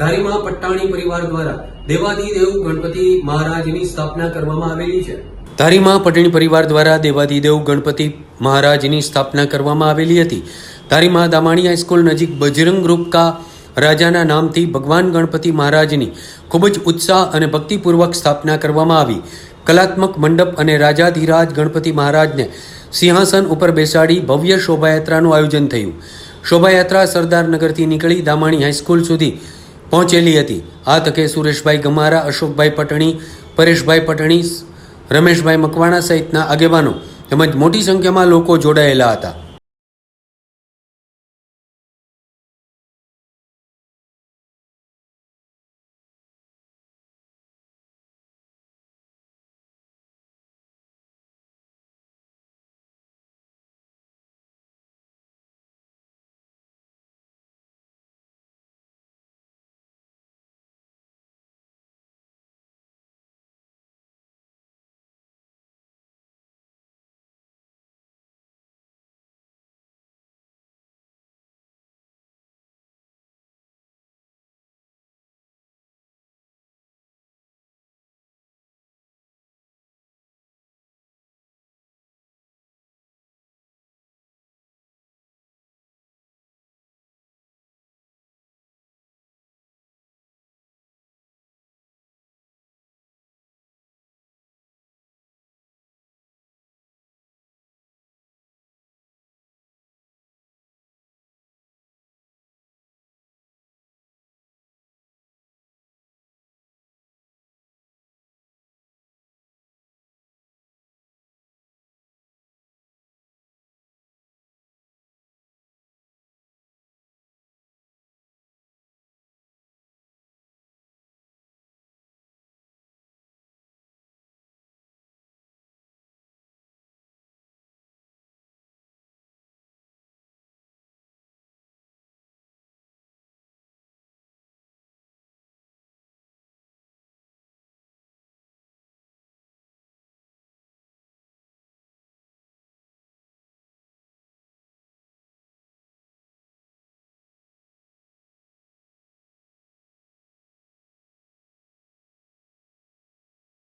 ધારીમાં પટ્ટાણી પરિવાર દ્વારા દેવાદિદેવ ગણપતિ મહારાજની સ્થાપના કરવામાં આવેલી છે. ધારીમાં પટણી પરિવાર દ્વારા દેવાદિદેવ ગણપતિ મહારાજની સ્થાપના કરવામાં આવેલી હતી. ધારીમાં દામાણી હાઈસ્કૂલ નજીક બજરંગ ગ્રુપ રાજાના નામથી ભગવાન ગણપતિ મહારાજની ખૂબ જ ઉત્સાહ અને ભક્તિપૂર્વક સ્થાપના કરવામાં આવી. કલાત્મક મંડપ અને રાજાધિરાજ ગણપતિ મહારાજને સિંહાસન ઉપર બેસાડી ભવ્ય શોભાયાત્રાનું આયોજન થયું. શોભાયાત્રા સરદારનગરથી નીકળી દામાણી હાઈસ્કૂલ સુધી પહોંચેલી હતી. આ તકે સુરેશભાઈ ગમારા, અશોકભાઈ પટણી, પરેશભાઈ પટણી, રમેશભાઈ મકવાણા સહિતના આગેવાનો તેમજ મોટી સંખ્યામાં લોકો જોડાયેલા હતા.